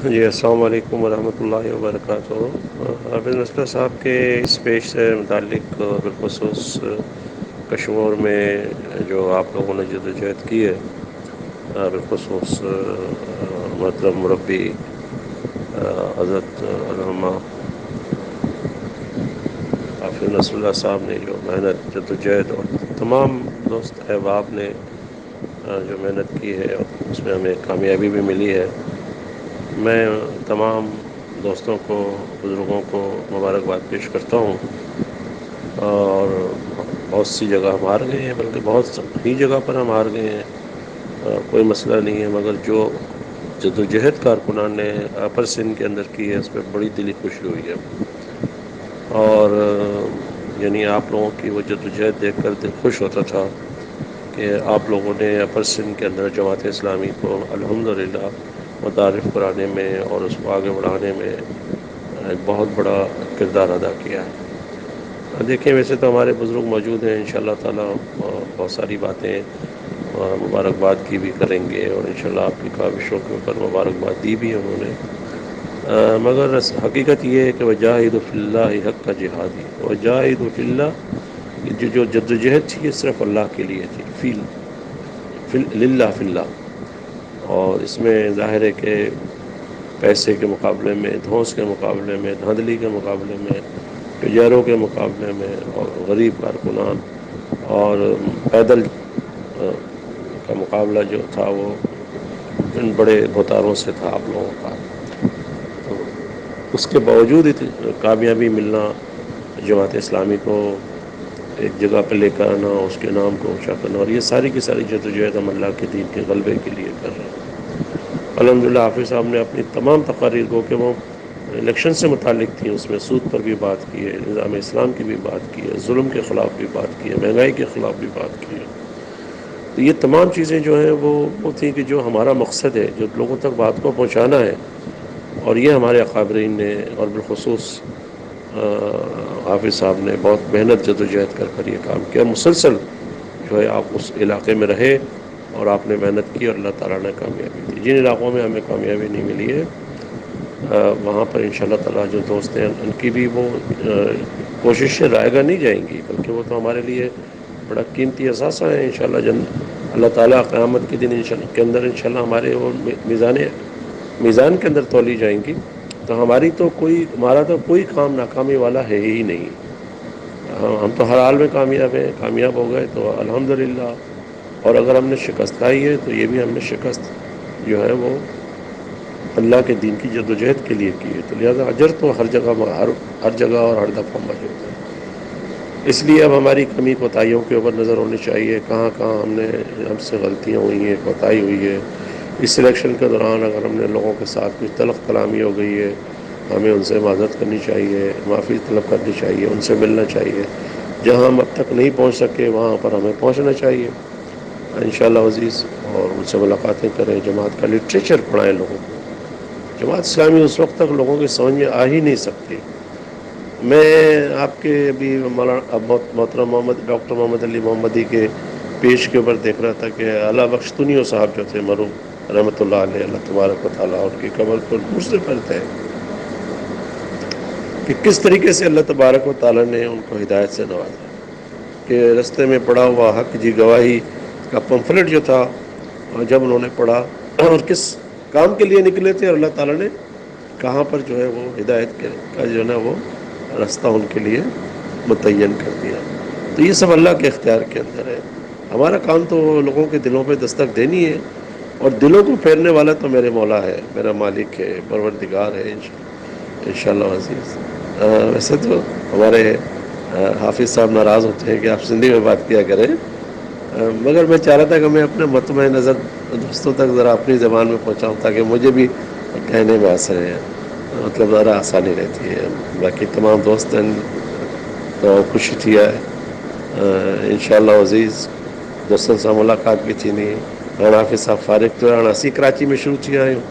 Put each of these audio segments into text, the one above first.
जी वालेकुम वरहमतुल्लाहि वबरकातुहू। हाफिज़ नस्टर साहब के इस पेश से मुतक़ बिलखसूस कशमोर में जो आप लोगों ने जदोजहद की है बिलखसूस मतलब मुरबी हज़रत हाफिज़ नसरुल्लाह साहब ने जो मेहनत, जदोजहद और तमाम दोस्त अहबाब ने जो मेहनत की है, उसमें हमें कामयाबी भी मिली है। मैं तमाम दोस्तों को, बुज़ुर्गों को मुबारकबाद पेश करता हूँ। और बहुत सी जगह हम हार गए हैं, बल्कि बहुत ही जगह पर हम हार गए हैं। कोई मसला नहीं है, मगर जो जदोजहद कारकुनान ने अपर सिंध के अंदर की है, उस पर बड़ी दिली खुशी हुई है। और, यानी आप लोगों की वो जदोजहद देख कर दिल खुश होता था कि आप लोगों ने अपर सिंध के अंदर जमात इस्लामी को अल्हम्दुलिल्लाह मुतारफ़ कराने में और उसको आगे बढ़ाने में एक बहुत बड़ा किरदार अदा किया है। देखें वैसे तो हमारे बुज़ुर्ग मौजूद हैं इन ताला बहुत सारी बातें मुबारकबाद की भी करेंगे और इन आपकी काविशों के ऊपर मुबारकबाद दी भी है उन्होंने। मगर हकीकत ये है कि वजाहिदफ़िल्ला हक का जिहादी वजाहिदफ़िल्ला जो जो जद्दोजहद थी, ये सिर्फ़ अल्लाह के लिए थी। फ़िल फ़िल फ़िल्ला। और इसमें ज़ाहिर है कि पैसे के मुकाबले में, धौस के मुकाबले में, धांधली के मुकाबले में तजारों के मुकाबले में और गरीब कारकुनान और पैदल का मुकाबला जो था वो इन बड़े भतारों से था आप लोगों का। तो उसके बावजूद कामयाबी मिलना, जमात इस्लामी को एक जगह पर लेकर आना, उसके नाम को ऊँचा करना और ये सारी की सारी जदोजहद हम अल्लाह के दीन के गलबे के लिए कर रहे हैं। अलहमदिल्ला हाफिज़ साहब ने अपनी तमाम तकारीर को कि वो इलेक्शन से मुतक थी, उसमें सूद पर भी बात की है, निज़ाम इस्लाम की भी बात की है, जुल्म के ख़िलाफ़ भी बात की है, महँगाई के ख़िलाफ़ भी बात की है। तो ये तमाम चीज़ें जो हैं, वो वो थी कि जो हमारा मकसद है, जो लोगों तक बात को पहुँचाना है, और ये हमारे अकाबरीन ने और बिलखसूस हाफिज़ साहब ने बहुत मेहनत जदोजहद कर कर ये काम किया। मुसलसल जो है, आप उस इलाके में रहे और आपने मेहनत की और अल्लाह ताला ने कामयाबी दी। जिन इलाक़ों में हमें कामयाबी नहीं मिली है वहाँ पर इन ताला जो दोस्त हैं, उनकी भी वो कोशिशें रायगा नहीं जाएँगी, बल्कि वो तो हमारे लिए बड़ा कीमती असासा है। इन जन, अल्लाह ताला क़यामत के दिन के अंदर इन हमारे वो मीज़ान मीज़ान के अंदर तोली जाएँगी। तो हमारी तो कोई, हमारा तो कोई काम नाकामी वाला है ही नहीं। हम तो हर हाल में कामयाब हैं, कामयाब हो गए तो अल्हम्दुलिल्लाह। और अगर हमने शिकस्त खाई है तो ये भी हमने शिकस्त जो है वो अल्लाह के दीन की जदोजहद के लिए की है। तो लिहाजा अजर तो हर जगह हर हर जगह और हर दफ़ा मौजूद है। इसलिए अब हमारी कमी कोताहियों के ऊपर नज़र होनी चाहिए, कहाँ कहाँ हमने, हमसे गलतियाँ हुई हैं, कोताही हुई है। इस सिलेक्शन के दौरान अगर हमने लोगों के साथ कुछ तलख कलामी हो गई है, हमें उनसे मदद करनी चाहिए, माफ़ी तलब करनी चाहिए, उनसे मिलना चाहिए। जहाँ हम अब तक नहीं पहुँच सके, वहाँ पर हमें पहुँचना चाहिए। इन अज़ीज़। और उनसे मुलाकातें करें, जमात का लिटरेचर पढ़ाएँ लोगों को। जमात इस्लामी उस वक्त तक लोगों की समझ में आ ही नहीं सकती। मैं आपके अभी मोहतरम मोहम्मद, डॉक्टर मोहम्मद अली मोहम्मदी के पेश के ऊपर देख रहा था कि अला बख्शतुनियो साहब जो थे, मरूम रहमत अल्लाह तबारक ताली उनकी कमर पर दूसरे पर थे कि किस तरीके से अल्लाह तबारक व ताली ने उनको हिदायत से नवाजा। कि रस्ते में पड़ा हुआ हक जी गवाही का पम्फलेट जो था जब उन्होंने पढ़ा, और किस काम के लिए निकले थे, और अल्लाह ताला ने कहाँ पर जो है वो हिदायत के, का जो है वो रास्ता उनके लिए मुतन कर दिया। तो ये सब अल्लाह के इख्तियार के अंदर है। हमारा काम तो लोगों के दिलों पे दस्तक देनी है, और दिलों को फेरने वाला तो मेरे मौला है, मेरा मालिक है, परवरदिगार है इन अज़ीज़। वैसे तो हमारे हाफिज़ साहब नाराज़ होते हैं कि आप सिंधी में बात किया करें। मगर मैं चाह रहा था कि मैं अपने मत नज़र दोस्तों तक ज़रा अपनी ज़बान में पहुँचाऊँ ताकि मुझे भी कहने में असर है मतलब ज़रा आसानी रहती है। बाकी तमाम दोस्त हैं तो खुशी थी है इन अज़ीज़, दोस्तों से मुलाक़ात भी थी हाणे हाफ़िज़ साहब फ़ारिग थियो हाणे असीं कराची में शुरू थी विया आहियूं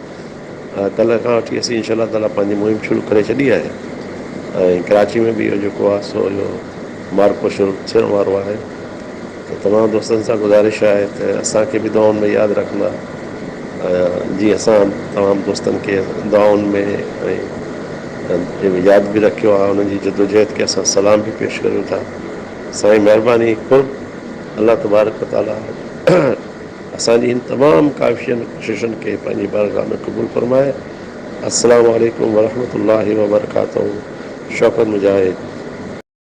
कल्ह खां वठी असीं इनशा ताला मुहिम शुरू करे छॾी ऐं कराची में बि इहो सो मार्को शुरू थियण वारो आहे। त तमामु दोस्तनि सां गुज़ारिश आहे त असांखे बि दुआनि में यादि रखंदा जी, असां तमामु दोस्तनि खे दुआउनि में यादि बि रखियो आहे उन्हनि जदोजहद खे असां सलाम बि पेश करियूं था। साईं महिरबानी कुर अलाह तबारक ताला असांजी इन तमामु काविशनि कोशिशुनि खे बारगाह में क़बूल फरमाए। असल वरहमल वबरकात शौक़त मुजाहिद।